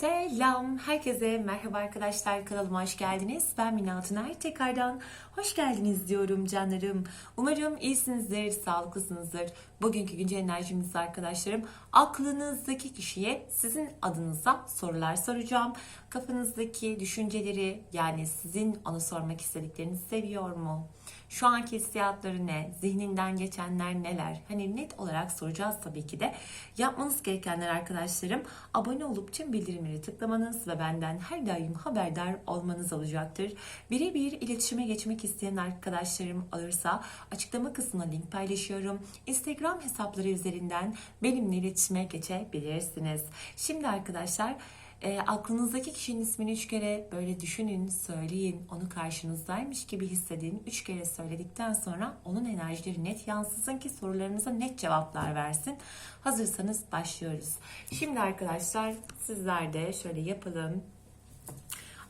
Selam, herkese merhaba arkadaşlar kanalıma hoş geldiniz. Ben Mina Altıner tekrardan hoş geldiniz diyorum canlarım. Umarım iyisinizdir, sağlıklısınızdır. Bugünkü güncel enerjimiz arkadaşlarım aklınızdaki kişiye sizin adınıza sorular soracağım. Kafanızdaki düşünceleri yani sizin onu sormak istediklerinizi seviyor mu? Şu anki hissiyatları ne? Zihninden geçenler neler? Hani net olarak soracağız tabii ki de. Yapmanız gerekenler arkadaşlarım abone olup tüm bildirimleri tıklamanız ve benden her daim haberdar olmanız olacaktır. Birebir iletişime geçmek isteyen arkadaşlarım alırsa açıklama kısmına link paylaşıyorum. Instagram hesapları üzerinden benimle iletişime geçebilirsiniz. Şimdi arkadaşlar e, aklınızdaki kişinin ismini üç kere böyle düşünün, söyleyin, onu karşınızdaymış gibi hissedin. Üç kere söyledikten sonra onun enerjileri net yansısın ki sorularınıza net cevaplar versin. Hazırsanız başlıyoruz. Şimdi arkadaşlar sizler de şöyle yapalım.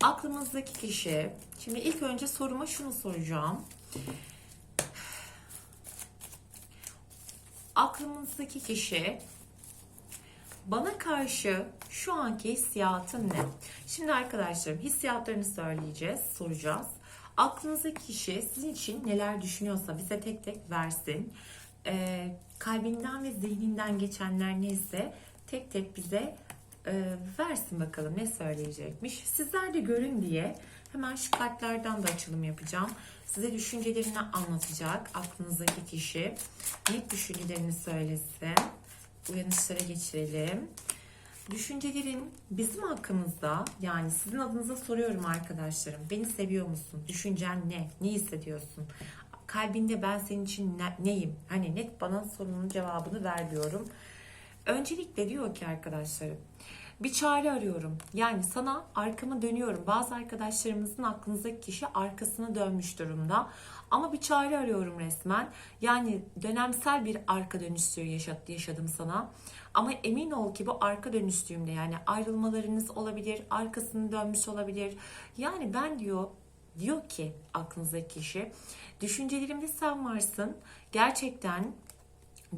Aklımızdaki kişi, şimdi ilk önce soruma şunu soracağım. Aklımızdaki kişi bana karşı şu anki hissiyatın ne? Şimdi arkadaşlarım hissiyatlarını söyleyeceğiz, soracağız. Aklınızdaki kişi sizin için neler düşünüyorsa bize tek tek versin. Ee, kalbinden ve zihninden geçenler neyse tek tek bize e, versin bakalım ne söyleyecekmiş. Sizler de görün diye hemen şu kartlardan da açılım yapacağım. Size düşüncelerini anlatacak aklınızdaki kişi. Net düşüncelerini söylesin uyanışlara geçirelim. Düşüncelerin bizim hakkımızda yani sizin adınıza soruyorum arkadaşlarım. Beni seviyor musun? Düşüncen ne? Ne hissediyorsun? Kalbinde ben senin için ne, neyim? Hani net bana sorunun cevabını ver diyorum. Öncelikle diyor ki arkadaşlarım bir çare arıyorum. Yani sana arkamı dönüyorum. Bazı arkadaşlarımızın aklınızdaki kişi arkasını dönmüş durumda. Ama bir çare arıyorum resmen. Yani dönemsel bir arka dönüşlüğü yaşadım sana. Ama emin ol ki bu arka dönüşlüğümde yani ayrılmalarınız olabilir, arkasını dönmüş olabilir. Yani ben diyor diyor ki aklınızdaki kişi düşüncelerimde sen varsın. Gerçekten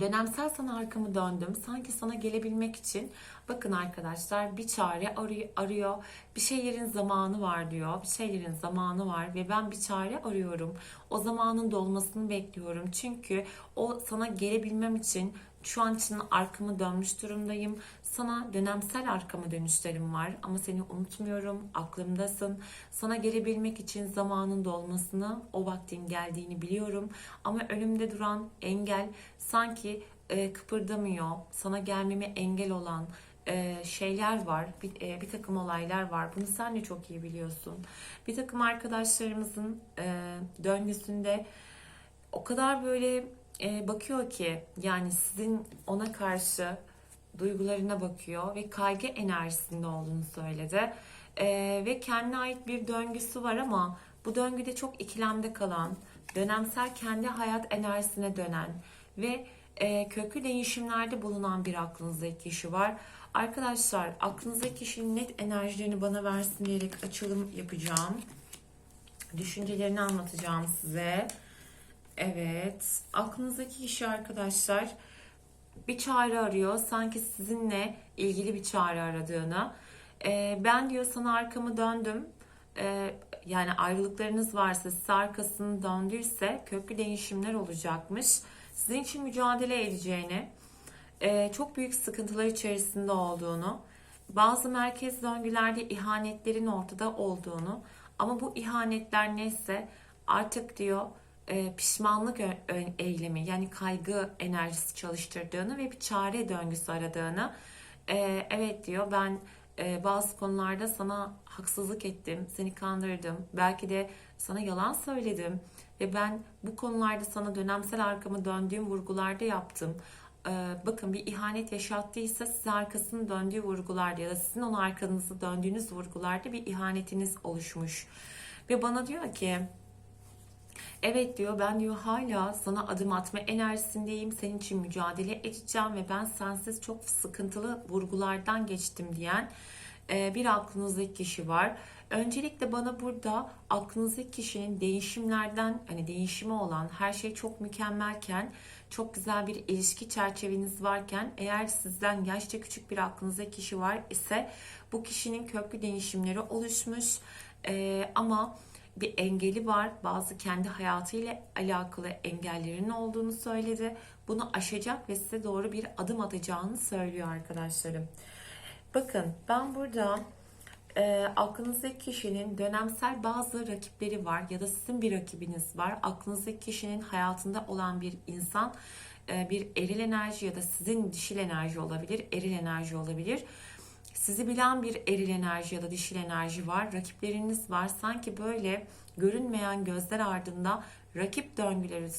Dönemsel sana arkamı döndüm. Sanki sana gelebilmek için bakın arkadaşlar bir çare arıyor. Bir şeylerin zamanı var diyor. Bir şeylerin zamanı var ve ben bir çare arıyorum. O zamanın dolmasını bekliyorum. Çünkü o sana gelebilmem için şu an için arkamı dönmüş durumdayım. Sana dönemsel arkama dönüşlerim var ama seni unutmuyorum. Aklımdasın. Sana gelebilmek için zamanın dolmasını, o vaktin geldiğini biliyorum. Ama önümde duran engel sanki e, kıpırdamıyor. Sana gelmeme engel olan e, şeyler var. Bir, e, bir takım olaylar var. Bunu sen de çok iyi biliyorsun. Bir takım arkadaşlarımızın e, döngüsünde o kadar böyle e, bakıyor ki yani sizin ona karşı duygularına bakıyor ve kaygı enerjisinde olduğunu söyledi. E, ve kendine ait bir döngüsü var ama bu döngüde çok ikilemde kalan, dönemsel kendi hayat enerjisine dönen ve e, köklü değişimlerde bulunan bir aklınızdaki kişi var. Arkadaşlar aklınızdaki kişinin net enerjilerini bana versin diyerek açılım yapacağım. Düşüncelerini anlatacağım size. Evet. Aklınızdaki kişi arkadaşlar bir çare arıyor. Sanki sizinle ilgili bir çare aradığını. Ee, ben diyor sana arkamı döndüm. Ee, yani ayrılıklarınız varsa size arkasını döndüyse köklü değişimler olacakmış. Sizin için mücadele edeceğini, e, çok büyük sıkıntılar içerisinde olduğunu, bazı merkez döngülerde ihanetlerin ortada olduğunu ama bu ihanetler neyse artık diyor e, pişmanlık eylemi yani kaygı enerjisi çalıştırdığını ve bir çare döngüsü aradığını e, evet diyor ben e, bazı konularda sana haksızlık ettim, seni kandırdım, belki de sana yalan söyledim ve ben bu konularda sana dönemsel arkamı döndüğüm vurgularda yaptım. bakın bir ihanet yaşattıysa size arkasını döndüğü vurgularda ya da sizin onun arkanızı döndüğünüz vurgularda bir ihanetiniz oluşmuş. Ve bana diyor ki Evet diyor ben diyor hala sana adım atma enerjisindeyim. Senin için mücadele edeceğim ve ben sensiz çok sıkıntılı vurgulardan geçtim diyen e, bir aklınızdaki kişi var. Öncelikle bana burada aklınızdaki kişinin değişimlerden hani değişimi olan her şey çok mükemmelken çok güzel bir ilişki çerçeveniz varken eğer sizden yaşça küçük bir aklınızda kişi var ise bu kişinin köklü değişimleri oluşmuş Ee, ama bir engeli var. Bazı kendi hayatıyla alakalı engellerinin olduğunu söyledi. Bunu aşacak ve size doğru bir adım atacağını söylüyor arkadaşlarım. Bakın ben burada e, aklınızdaki kişinin dönemsel bazı rakipleri var ya da sizin bir rakibiniz var. Aklınızdaki kişinin hayatında olan bir insan e, bir eril enerji ya da sizin dişil enerji olabilir, eril enerji olabilir. Sizi bilen bir eril enerji ya da dişil enerji var. Rakipleriniz var. Sanki böyle görünmeyen gözler ardında rakip döngüleri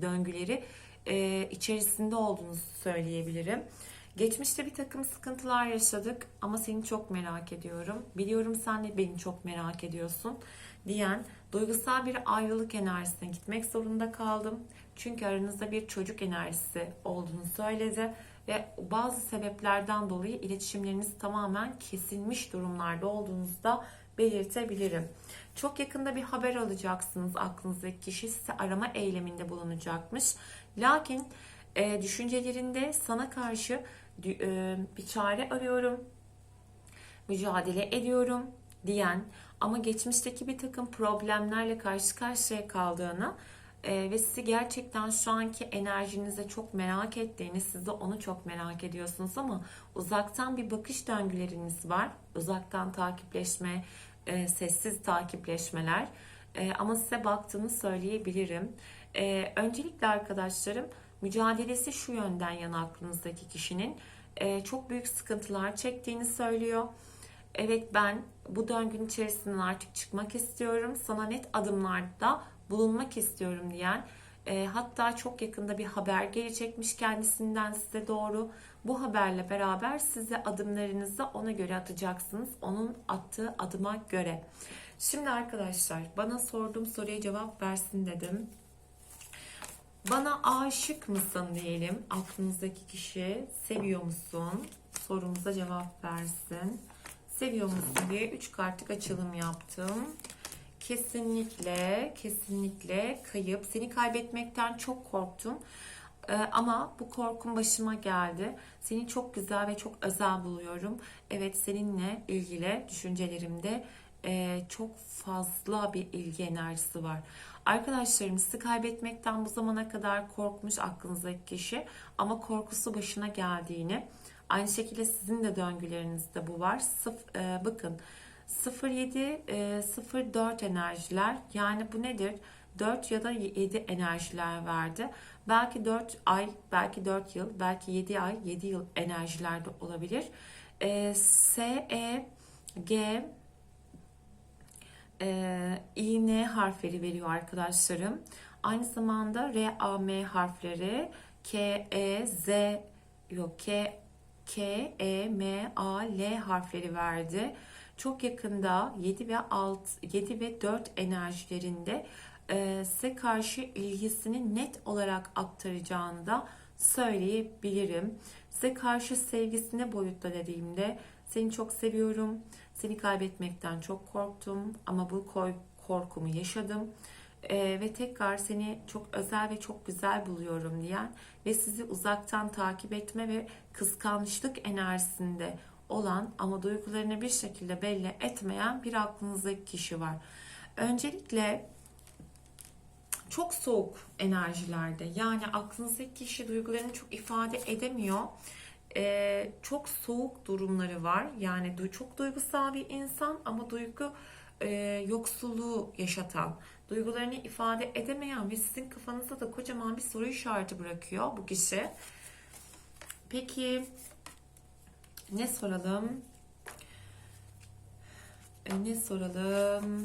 döngüleri e, içerisinde olduğunu söyleyebilirim. Geçmişte bir takım sıkıntılar yaşadık ama seni çok merak ediyorum. Biliyorum sen de beni çok merak ediyorsun diyen duygusal bir ayrılık enerjisine gitmek zorunda kaldım. Çünkü aranızda bir çocuk enerjisi olduğunu söyledi ve bazı sebeplerden dolayı iletişimleriniz tamamen kesilmiş durumlarda olduğunuzu da belirtebilirim. Çok yakında bir haber alacaksınız aklınızdaki kişi size arama eyleminde bulunacakmış. Lakin e, düşüncelerinde sana karşı e, bir çare arıyorum, mücadele ediyorum diyen ama geçmişteki bir takım problemlerle karşı karşıya kaldığını e, ve sizi gerçekten şu anki enerjinize çok merak ettiğini, siz de onu çok merak ediyorsunuz ama uzaktan bir bakış döngüleriniz var. Uzaktan takipleşme, e, sessiz takipleşmeler e, ama size baktığını söyleyebilirim. E, öncelikle arkadaşlarım mücadelesi şu yönden yana aklınızdaki kişinin e, çok büyük sıkıntılar çektiğini söylüyor. Evet ben bu döngünün içerisinden artık çıkmak istiyorum. Sana net adımlarda bulunmak istiyorum diyen e, hatta çok yakında bir haber gelecekmiş kendisinden size doğru. Bu haberle beraber size adımlarınızı ona göre atacaksınız. Onun attığı adıma göre. Şimdi arkadaşlar bana sorduğum soruya cevap versin dedim. Bana aşık mısın diyelim. Aklınızdaki kişi seviyor musun? Sorumuza cevap versin. Seviyor musun diye 3 kartlık açılım yaptım. Kesinlikle, kesinlikle kayıp. Seni kaybetmekten çok korktum. Ee, ama bu korkum başıma geldi. Seni çok güzel ve çok özel buluyorum. Evet seninle ilgili düşüncelerimde e, çok fazla bir ilgi enerjisi var. Arkadaşlarım sizi kaybetmekten bu zamana kadar korkmuş aklınızdaki kişi ama korkusu başına geldiğini aynı şekilde sizin de döngülerinizde bu var. Sıf, e, bakın 07 e, 04 enerjiler yani bu nedir? 4 ya da 7 enerjiler verdi. Belki 4 ay, belki 4 yıl, belki 7 ay, 7 yıl enerjilerde olabilir. E, S, E, G, e, İ, N harfleri veriyor arkadaşlarım. Aynı zamanda R, A, M harfleri, K, E, Z, yok K, K, E, M, A, L harfleri verdi. Çok yakında 7 ve 6, 7 ve 4 enerjilerinde e, size karşı ilgisini net olarak aktaracağını da söyleyebilirim. Size karşı sevgisine boyutla dediğimde seni çok seviyorum, seni kaybetmekten çok korktum ama bu korkumu yaşadım. Ee, ve tekrar seni çok özel ve çok güzel buluyorum diyen ve sizi uzaktan takip etme ve kıskançlık enerjisinde olan ama duygularını bir şekilde belli etmeyen bir aklınızdaki kişi var. Öncelikle çok soğuk enerjilerde yani aklınızdaki kişi duygularını çok ifade edemiyor. Ee, çok soğuk durumları var. Yani çok duygusal bir insan ama duygu e, yoksulluğu yaşatan, duygularını ifade edemeyen ve sizin kafanızda da kocaman bir soru işareti bırakıyor bu kişi. Peki ne soralım? E, ne soralım?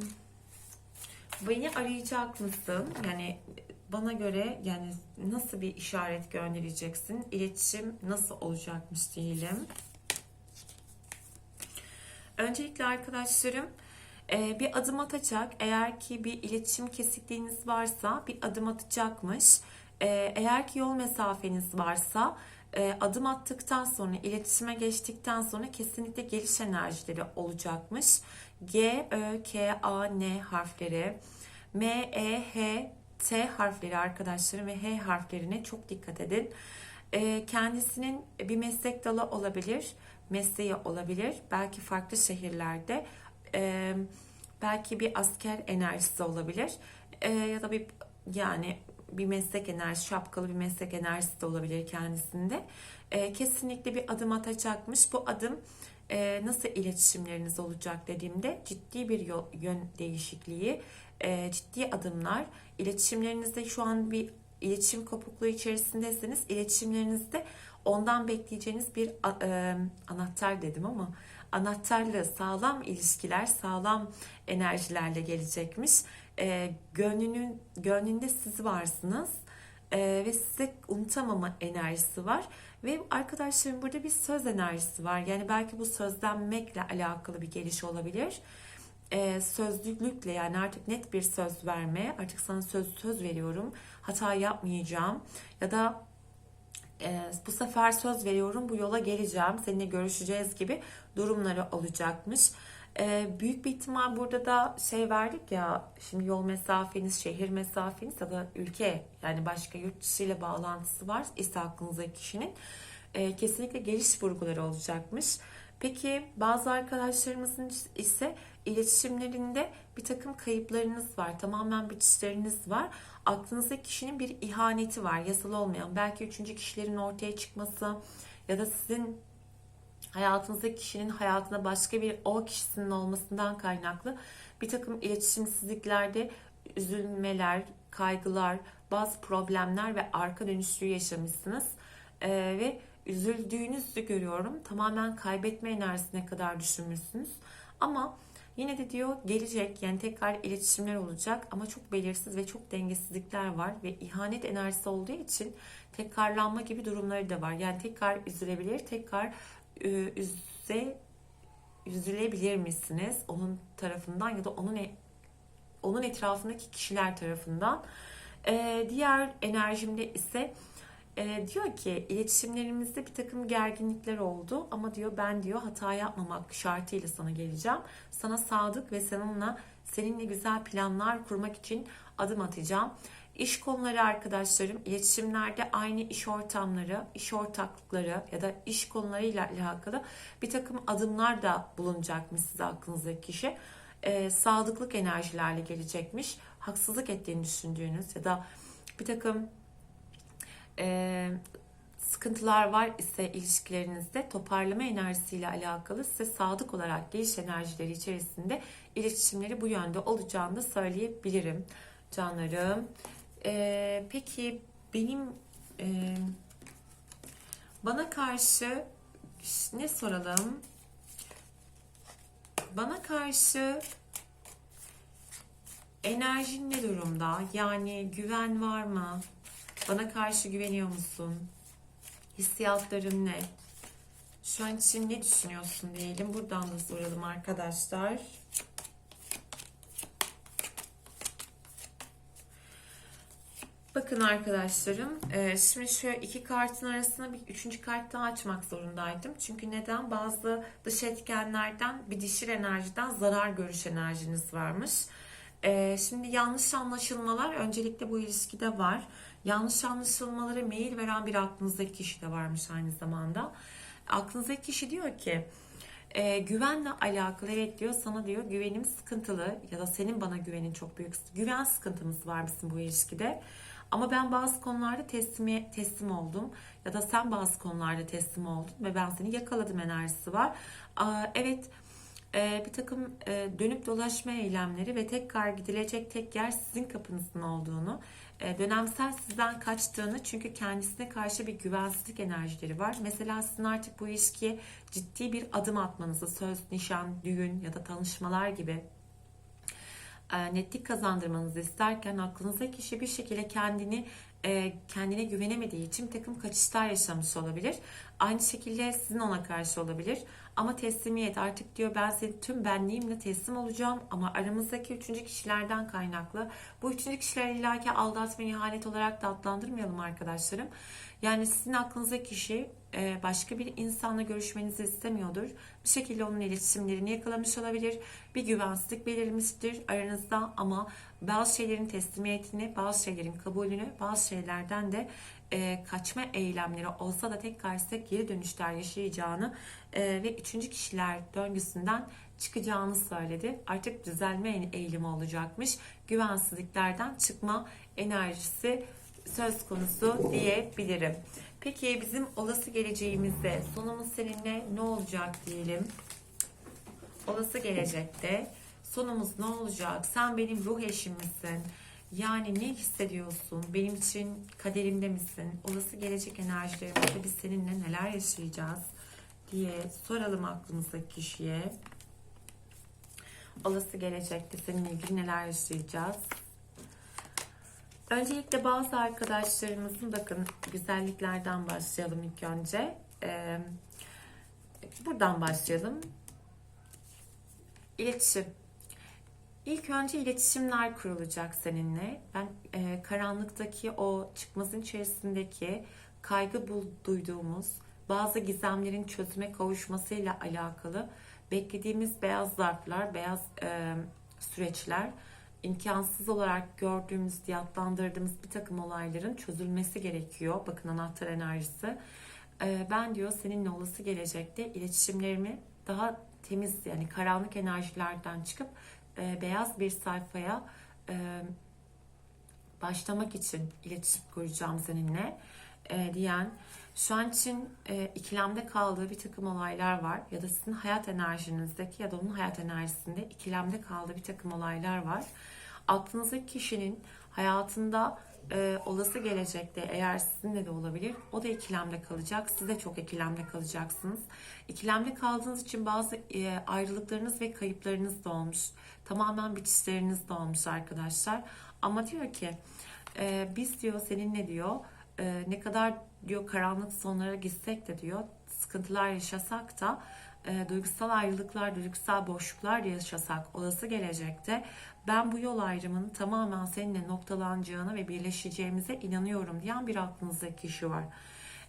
Beni arayacak mısın? Yani bana göre yani nasıl bir işaret göndereceksin? İletişim nasıl olacakmış diyelim. Öncelikle arkadaşlarım e, bir adım atacak. Eğer ki bir iletişim kesikliğiniz varsa bir adım atacakmış. E, eğer ki yol mesafeniz varsa e, adım attıktan sonra, iletişime geçtikten sonra kesinlikle geliş enerjileri olacakmış. G, Ö, K, A, N harfleri, M, E, H T harfleri arkadaşlarım ve H harflerine çok dikkat edin. Ee, kendisinin bir meslek dalı olabilir, mesleği olabilir. Belki farklı şehirlerde, e, belki bir asker enerjisi olabilir. E, ya da bir yani bir meslek enerjisi, şapkalı bir meslek enerjisi de olabilir kendisinde. E, kesinlikle bir adım atacakmış. Bu adım e, nasıl iletişimleriniz olacak dediğimde ciddi bir yol, yön değişikliği, e, ciddi adımlar. İletişimlerinizde şu an bir iletişim kopukluğu içerisindeyseniz iletişimlerinizde ondan bekleyeceğiniz bir e, anahtar dedim ama anahtarla sağlam ilişkiler, sağlam enerjilerle gelecekmiş. E, gönlünün gönlünde siz varsınız E, ve size unutamama enerjisi var. Ve arkadaşlarım burada bir söz enerjisi var. Yani belki bu sözlenmekle alakalı bir geliş olabilir. Ee, sözlülükle yani artık net bir söz verme. Artık sana söz söz veriyorum. Hata yapmayacağım. Ya da e, bu sefer söz veriyorum bu yola geleceğim. Seninle görüşeceğiz gibi durumları olacakmış. Ee, büyük bir ihtimal burada da şey verdik ya şimdi yol mesafeniz, şehir mesafeniz ya da ülke yani başka yurt dışı ile bağlantısı var ise aklınızdaki kişinin e, kesinlikle geliş vurguları olacakmış. Peki bazı arkadaşlarımızın ise iletişimlerinde bir takım kayıplarınız var. Tamamen bitişleriniz var. Aklınızdaki kişinin bir ihaneti var. Yasal olmayan. Belki üçüncü kişilerin ortaya çıkması ya da sizin hayatınızdaki kişinin hayatına başka bir o kişisinin olmasından kaynaklı bir takım iletişimsizliklerde üzülmeler, kaygılar, bazı problemler ve arka dönüşlüğü yaşamışsınız. Ee, ve üzüldüğünüzü görüyorum. Tamamen kaybetme enerjisine kadar düşünmüşsünüz. Ama yine de diyor gelecek yani tekrar iletişimler olacak ama çok belirsiz ve çok dengesizlikler var ve ihanet enerjisi olduğu için tekrarlanma gibi durumları da var. Yani tekrar üzülebilir, tekrar üze üzülebilir misiniz onun tarafından ya da onun e- onun etrafındaki kişiler tarafından. Ee, diğer enerjimde ise e, diyor ki iletişimlerimizde bir takım gerginlikler oldu ama diyor ben diyor hata yapmamak şartıyla sana geleceğim. Sana sadık ve seninle seninle güzel planlar kurmak için adım atacağım. İş konuları arkadaşlarım, iletişimlerde aynı iş ortamları, iş ortaklıkları ya da iş konularıyla alakalı bir takım adımlar da bulunacakmış size aklınızdaki kişi. Ee, sadıklık enerjilerle gelecekmiş. Haksızlık ettiğini düşündüğünüz ya da bir takım e, sıkıntılar var ise ilişkilerinizde toparlama enerjisiyle alakalı size sadık olarak geliş enerjileri içerisinde iletişimleri bu yönde olacağını da söyleyebilirim canlarım. E, peki benim e, bana karşı ne soralım? Bana karşı enerjin ne durumda? Yani güven var mı? Bana karşı güveniyor musun? Hissiyatların ne? Şu an için ne düşünüyorsun diyelim. Buradan da soralım arkadaşlar. Bakın arkadaşlarım, e, şimdi şu iki kartın arasına bir üçüncü kart daha açmak zorundaydım. Çünkü neden? Bazı dış etkenlerden, bir dişil enerjiden zarar görüş enerjiniz varmış. E, şimdi yanlış anlaşılmalar öncelikle bu ilişkide var. Yanlış anlaşılmalara meyil veren bir aklınızdaki kişi de varmış aynı zamanda. Aklınızdaki kişi diyor ki e, güvenle alakalı evet diyor sana diyor güvenim sıkıntılı ya da senin bana güvenin çok büyük güven sıkıntımız var mısın bu ilişkide ama ben bazı konularda teslimi, teslim oldum ya da sen bazı konularda teslim oldun ve ben seni yakaladım enerjisi var. Evet e, bir takım e, dönüp dolaşma eylemleri ve tekrar gidilecek tek yer sizin kapınızın olduğunu e, dönemsel sizden kaçtığını çünkü kendisine karşı bir güvensizlik enerjileri var. Mesela sizin artık bu ilişkiye ciddi bir adım atmanızı, söz, nişan, düğün ya da tanışmalar gibi netlik kazandırmanızı isterken aklınızdaki kişi bir şekilde kendini e, kendine güvenemediği için takım kaçışlar yaşamış olabilir. Aynı şekilde sizin ona karşı olabilir. Ama teslimiyet artık diyor ben senin tüm benliğimle teslim olacağım ama aramızdaki üçüncü kişilerden kaynaklı. Bu üçüncü kişiler illaki aldatma, ihanet olarak da adlandırmayalım arkadaşlarım. Yani sizin aklınızdaki kişi e, başka bir insanla görüşmenizi istemiyordur. Bir şekilde onun iletişimlerini yakalamış olabilir. Bir güvensizlik belirmiştir aranızda ama bazı şeylerin teslimiyetini, bazı şeylerin kabulünü, bazı şeylerden de e, kaçma eylemleri olsa da tekrar size geri dönüşler yaşayacağını e, ve üçüncü kişiler döngüsünden çıkacağını söyledi. Artık düzelme eğilimi olacakmış. Güvensizliklerden çıkma enerjisi söz konusu diyebilirim. Peki bizim olası geleceğimizde sonumuz seninle ne olacak diyelim. Olası gelecekte sonumuz ne olacak? Sen benim ruh eşim misin? Yani ne hissediyorsun? Benim için kaderimde misin? Olası gelecek enerjilerimizde biz seninle neler yaşayacağız diye soralım aklımızdaki kişiye. Olası gelecekte seninle ilgili neler yaşayacağız? Öncelikle bazı arkadaşlarımızın bakın güzelliklerden başlayalım ilk önce. Ee, buradan başlayalım. İletişim. İlk önce iletişimler kurulacak seninle. Ben e, karanlıktaki o çıkmazın içerisindeki kaygı bul- duyduğumuz bazı gizemlerin çözüme kavuşmasıyla alakalı beklediğimiz beyaz zarflar, beyaz e, süreçler, imkansız olarak gördüğümüz, diye adlandırdığımız bir takım olayların çözülmesi gerekiyor. Bakın anahtar enerjisi. E, ben diyor seninle olası gelecekte iletişimlerimi daha temiz yani karanlık enerjilerden çıkıp e, beyaz bir sayfaya e, başlamak için iletişim kuracağım seninle e, diyen şu an için e, ikilemde kaldığı bir takım olaylar var ya da sizin hayat enerjinizdeki ya da onun hayat enerjisinde ikilemde kaldığı bir takım olaylar var. Aklınızdaki kişinin hayatında e, olası gelecekte eğer sizinle de olabilir o da ikilemde kalacak. Siz de çok ikilemde kalacaksınız. İkilemde kaldığınız için bazı e, ayrılıklarınız ve kayıplarınız da olmuş. Tamamen bitişleriniz de olmuş arkadaşlar. Ama diyor ki e, biz diyor seninle diyor e, ne kadar diyor karanlık sonlara gitsek de diyor sıkıntılar yaşasak da e, duygusal ayrılıklar, duygusal boşluklar yaşasak olası gelecekte ben bu yol ayrımının tamamen seninle noktalanacağına ve birleşeceğimize inanıyorum diyen bir aklınızdaki kişi var.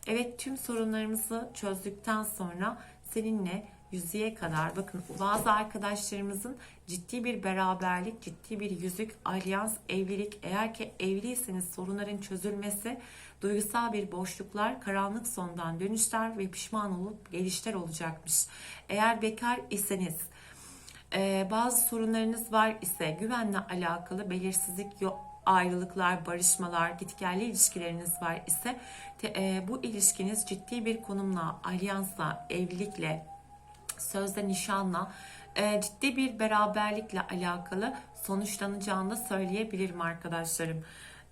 Evet tüm sorunlarımızı çözdükten sonra seninle yüzüğe kadar bakın bazı arkadaşlarımızın ciddi bir beraberlik, ciddi bir yüzük, alyans, evlilik eğer ki evliyseniz sorunların çözülmesi, duygusal bir boşluklar, karanlık sondan dönüşler ve pişman olup gelişler olacakmış. Eğer bekar iseniz e, bazı sorunlarınız var ise güvenle alakalı belirsizlik yok ayrılıklar, barışmalar, gitgelli ilişkileriniz var ise te, e, bu ilişkiniz ciddi bir konumla, alyansla, evlilikle, sözde nişanla, e, ciddi bir beraberlikle alakalı sonuçlanacağını da söyleyebilirim arkadaşlarım.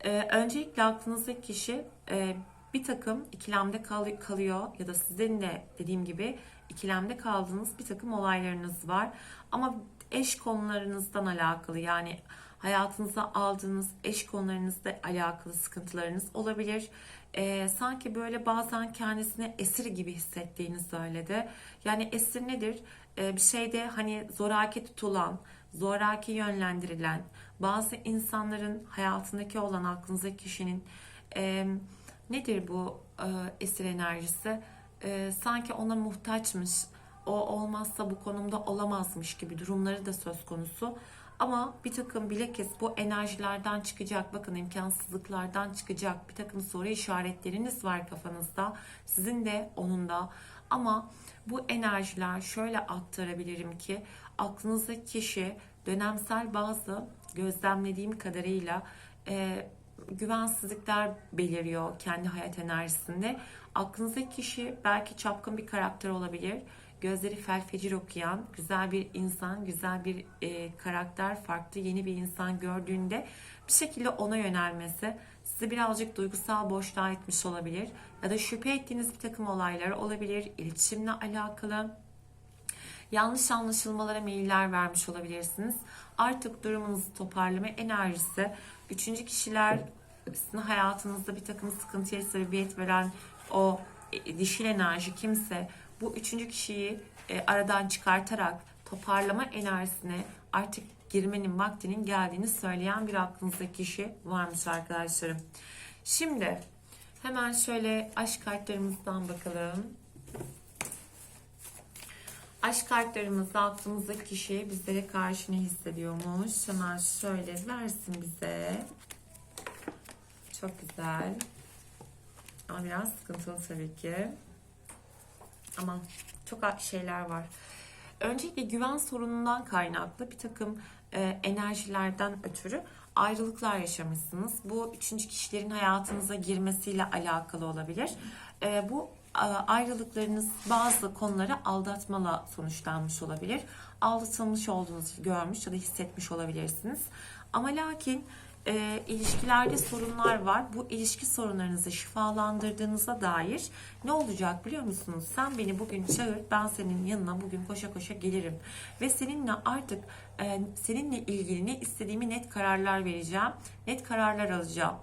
E, öncelikle aklınızdaki kişi e, bir takım ikilemde kal- kalıyor ya da sizin de dediğim gibi ikilemde kaldığınız bir takım olaylarınız var. Ama eş konularınızdan alakalı yani hayatınıza aldığınız eş konularınızla alakalı sıkıntılarınız olabilir. Ee, sanki böyle bazen kendisini esir gibi hissettiğini söyledi. Yani esir nedir? Ee, bir şeyde hani zoraki tutulan, zoraki yönlendirilen, bazı insanların hayatındaki olan aklınızdaki kişinin e, nedir bu e, esir enerjisi? E, sanki ona muhtaçmış, o olmazsa bu konumda olamazmış gibi durumları da söz konusu. Ama bir takım bilakis bu enerjilerden çıkacak, bakın imkansızlıklardan çıkacak bir takım soru işaretleriniz var kafanızda. Sizin de onun da. Ama bu enerjiler şöyle aktarabilirim ki aklınızdaki kişi dönemsel bazı gözlemlediğim kadarıyla e, güvensizlikler beliriyor kendi hayat enerjisinde. Aklınızdaki kişi belki çapkın bir karakter olabilir gözleri felfecir okuyan, güzel bir insan, güzel bir e, karakter, farklı yeni bir insan gördüğünde bir şekilde ona yönelmesi sizi birazcık duygusal boşluğa etmiş olabilir. Ya da şüphe ettiğiniz bir takım olaylar olabilir, iletişimle alakalı. Yanlış anlaşılmalara meyiller vermiş olabilirsiniz. Artık durumunuzu toparlama enerjisi, üçüncü kişiler sizin hayatınızda bir takım sıkıntıya sebebiyet veren o e, dişil enerji kimse bu üçüncü kişiyi e, aradan çıkartarak toparlama enerjisine artık girmenin vaktinin geldiğini söyleyen bir aklınızdaki kişi varmış arkadaşlarım. Şimdi Hemen şöyle aşk kartlarımızdan bakalım. Aşk kartlarımızda aklımızdaki kişi bizlere karşı ne hissediyormuş? Hemen şöyle versin bize. Çok güzel. Ama biraz sıkıntılı tabii ki. Ama çok şeyler var. Öncelikle güven sorunundan kaynaklı bir takım e, enerjilerden ötürü ayrılıklar yaşamışsınız. Bu üçüncü kişilerin hayatınıza girmesiyle alakalı olabilir. E, bu ayrılıklarınız bazı konulara aldatmala sonuçlanmış olabilir. Aldatılmış olduğunuzu görmüş ya da hissetmiş olabilirsiniz. Ama lakin e, ilişkilerde sorunlar var. Bu ilişki sorunlarınızı şifalandırdığınıza dair ne olacak biliyor musunuz? Sen beni bugün çağır, ben senin yanına bugün koşa koşa gelirim. Ve seninle artık e, seninle ilgili ne istediğimi net kararlar vereceğim. Net kararlar alacağım.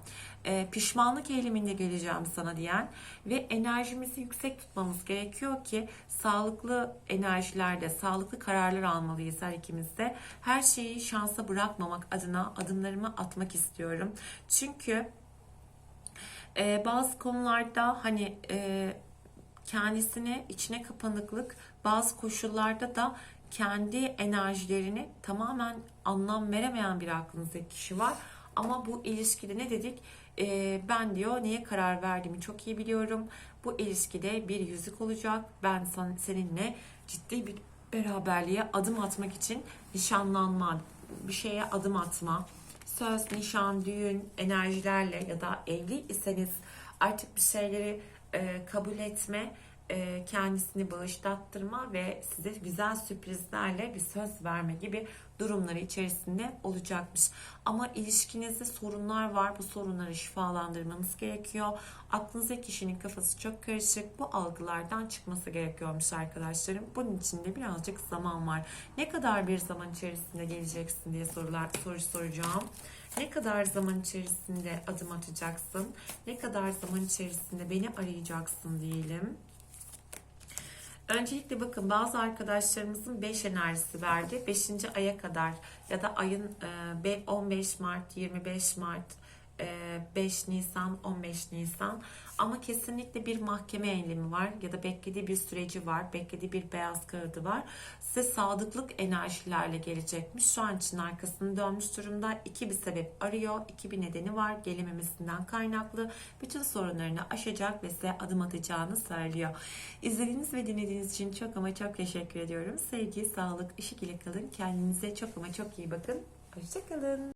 E, pişmanlık eyleminde geleceğim sana diyen ve enerjimizi yüksek tutmamız gerekiyor ki sağlıklı enerjilerde, sağlıklı kararlar almalıyız her ikimiz de. Her şeyi şansa bırakmamak adına adımlarımı atmak istiyorum. Çünkü e, bazı konularda hani e, kendisine içine kapanıklık, bazı koşullarda da kendi enerjilerini tamamen anlam veremeyen bir aklınızdaki kişi var. Ama bu ilişkide ne dedik? Ee, ben diyor neye karar verdiğimi çok iyi biliyorum. Bu ilişkide bir yüzük olacak. Ben sen, seninle ciddi bir beraberliğe adım atmak için nişanlanma, bir şeye adım atma, söz, nişan, düğün enerjilerle ya da evli iseniz artık bir şeyleri e, kabul etme, kendisini bağışlattırma ve size güzel sürprizlerle bir söz verme gibi durumları içerisinde olacakmış. Ama ilişkinizde sorunlar var. Bu sorunları şifalandırmamız gerekiyor. Aklınızdaki kişinin kafası çok karışık. Bu algılardan çıkması gerekiyormuş arkadaşlarım. Bunun için de birazcık zaman var. Ne kadar bir zaman içerisinde geleceksin diye sorular soru soracağım. Ne kadar zaman içerisinde adım atacaksın? Ne kadar zaman içerisinde beni arayacaksın diyelim. Öncelikle bakın bazı arkadaşlarımızın 5 enerjisi verdi. 5. aya kadar ya da ayın 15 Mart, 25 Mart, 5 Nisan, 15 Nisan ama kesinlikle bir mahkeme eylemi var ya da beklediği bir süreci var, beklediği bir beyaz kağıdı var. Size sadıklık enerjilerle gelecekmiş. Şu an için arkasını dönmüş durumda. iki bir sebep arıyor, iki bir nedeni var. Gelememesinden kaynaklı. Bütün sorunlarını aşacak ve size adım atacağını söylüyor. İzlediğiniz ve dinlediğiniz için çok ama çok teşekkür ediyorum. Sevgi, sağlık, ışık ile kalın. Kendinize çok ama çok iyi bakın. Hoşçakalın.